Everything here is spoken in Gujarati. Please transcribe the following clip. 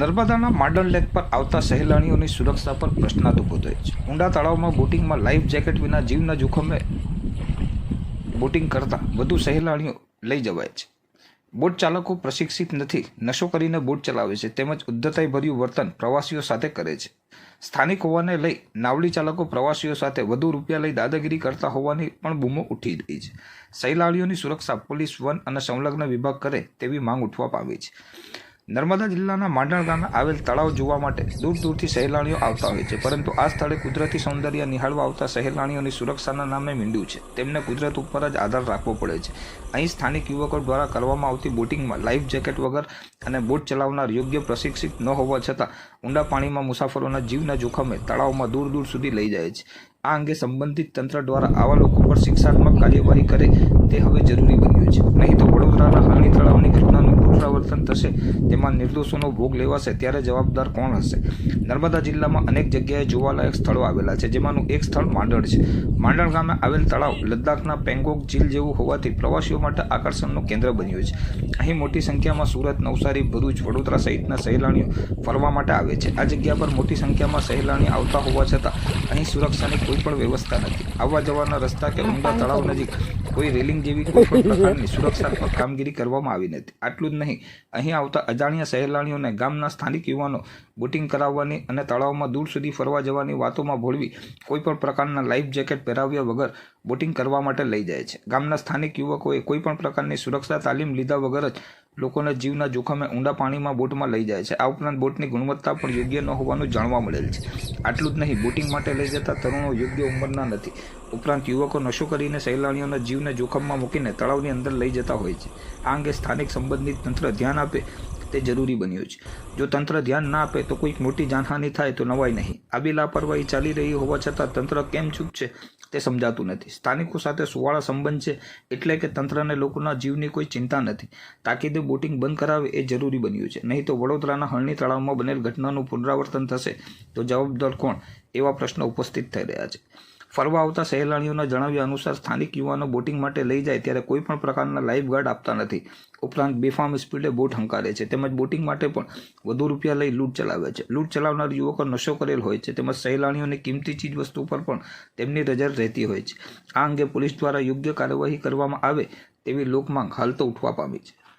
નર્મદાના માડલ લેક પર આવતા સહેલાણીઓની સુરક્ષા પર પ્રશ્નાર્થ ઊભો થયો છે. ઊંડા તળાવમાં બોટિંગમાં લાઈફ જેકેટ વિના જીવના જોખમે બોટિંગ કરતા વધુ સહેલાણીઓ લઈ જવાય છે. બોટ ચાલકો પ્રશિક્ષિત નથી, નશો કરીને બોટ ચલાવે છે તેમજ ઉદ્ધતાઈભર્યું વર્તન પ્રવાસીઓ સાથે કરે છે. સ્થાનિક હોવાને લઈ નાવડી ચાલકો પ્રવાસીઓ સાથે વધુ રૂપિયા લઈ દાદાગીરી કરતા હોવાની પણ બૂમો ઉઠી રહી છે. સહેલાણીઓની સુરક્ષા પોલીસ વન અને સંલગ્ન વિભાગ કરે તેવી માંગ ઉઠવા પામી છે. નર્મદા જિલ્લાના માંડણ ગામે આવેલ તળાવ જોવા માટે દૂર દૂરથી સહેલાણીઓ આવતા હોય છે. પરંતુ આ સ્થળે કુદરતી સૌંદર્ય નિહાળવા આવતા સહેલાણીઓની સુરક્ષાના નામે મીંડ્યું છે. તેમને કુદરત ઉપર જ આધાર રાખવો પડે છે. અહીં સ્થાનિક યુવકો દ્વારા કરવામાં આવતી બોટિંગમાં લાઈફ જેકેટ વગર અને બોટ ચલાવનાર યોગ્ય પ્રશિક્ષિત ન હોવા છતાં ઊંડા પાણીમાં મુસાફરોના જીવના જોખમે તળાવમાં દૂર દૂર સુધી લઈ જાય છે. આ અંગે સંબંધિત તંત્ર દ્વારા આવા લોકો પર શિક્ષાત્મક કાર્યવાહી કરે તે હવે જરૂરી બન્યું છે. નહીં તો વડોદરાના હાલની તળાવની ઘટનાનું પુનરાવર્તન થશે તેમાં નિર્દોષોનો ભોગ લેવાશે ત્યારે જવાબદાર કોણ હશે? નર્મદા જિલ્લામાં અનેક જગ્યાએ જોવાલાયક સ્થળો આવેલા છે જેમાંનું એક સ્થળ માંડળ છે. માંડળ ગામે આવેલ તળાવ લદ્દાખના પેંગોંગ ઝીલ જેવું હોવાથી પ્રવાસીઓ માટે આકર્ષણનું કેન્દ્ર બન્યું છે. અહીં મોટી સંખ્યામાં સુરત નવસારી ભરૂચ વડોદરા સહિતના સહેલાણીઓ ફરવા માટે આવે છે. આ જગ્યા પર મોટી સંખ્યામાં સહેલાણી આવતા હોવા છતાં અહીં સુરક્ષાની કોઈ પણ વ્યવસ્થા નથી. આવવા જવાના રસ્તા કે ઊંડા તળાવ નજીક કોઈ રેલિંગ જેવી કોઈ પણ પ્રકારની સુરક્ષાત્મક કામગીરી કરવામાં આવી નથી. આટલું જ નહીં અહીં આવતા અજાણ્યા સહેલાણીઓને ગામના સ્થાનિક યુવાનો બોટિંગ કરાવવાની અને તળાવમાં દૂર સુધી ફરવા જવાની વાતોમાં ભોળવી કોઈપણ પ્રકારના લાઈફ જેકેટ પહેરાવ્યા વગર બોટિંગ કરવા માટે લઈ જાય છે. ગામના સ્થાનિક યુવકોએ કોઈ પણ પ્રકારની સુરક્ષા તાલીમ લીધા વગર જ લોકોને જીવના જોખમે ઊંડા પાણીમાં બોટમાં લઈ જાય છે. આ ઉપરાંત બોટની ગુણવત્તા પણ યોગ્ય ન હોવાનું જાણવા મળેલ છે. આટલું જ નહીં, બોટિંગ માટે લઈ જતા તરુણો યોગ્ય ઉંમરના નથી. ઉપરાંત યુવકો નશો કરીને સહેલાણીઓના જીવને જોખમમાં મૂકીને તળાવની અંદર લઈ જતા હોય છે. આ અંગે સ્થાનિક સંબંધિત તંત્ર ધ્યાન આપે તે જરૂરી બન્યું છે. જો તંત્ર ધ્યાન ના આપે તો કોઈક મોટી જાનહાનિ થાય તો નવાય નહીં. આવી લાપરવાહી ચાલી રહી હોવા છતાં તંત્ર કેમ ચૂપ છે તે સમજાતું નથી. સ્થાનિકો સાથે સુવાળા સંબંધ છે એટલે કે તંત્રને લોકોના જીવની કોઈ ચિંતા નથી. તાકીદે બોટિંગ બંધ કરાવે એ જરૂરી બન્યું છે. નહીં તો વડોદરાના હળની તળાવમાં બનેલ ઘટનાનું પુનરાવર્તન થશે તો જવાબદાર કોણ? એવા પ્રશ્નો ઉપસ્થિત થઈ રહ્યા છે. ફરવા આવતા સહેલાણીઓના જણાવ્યા અનુસાર સ્થાનિક યુવાનો બોટિંગ માટે લઈ જાય ત્યારે કોઈ પણ પ્રકારના લાઈફ ગાર્ડ આપતા નથી. ઉપરાંત બેફામ સ્પીડે બોટ હંકારે છે. તેમજ બોટિંગ માટે પણ વધુ રૂપિયા લઈ લૂંટ ચલાવે છે. લૂંટ ચલાવનાર યુવકો નશો કરેલ હોય છે. તેમજ સહેલાણીઓની કિંમતી ચીજ વસ્તુ પર પણ તેમની નજર રહેતી હોય છે. આ અંગે પોલીસ દ્વારા યોગ્ય કાર્યવાહી કરવામાં આવે તેવી લોકમાંગ હાલ તો ઉઠવા પામી છે.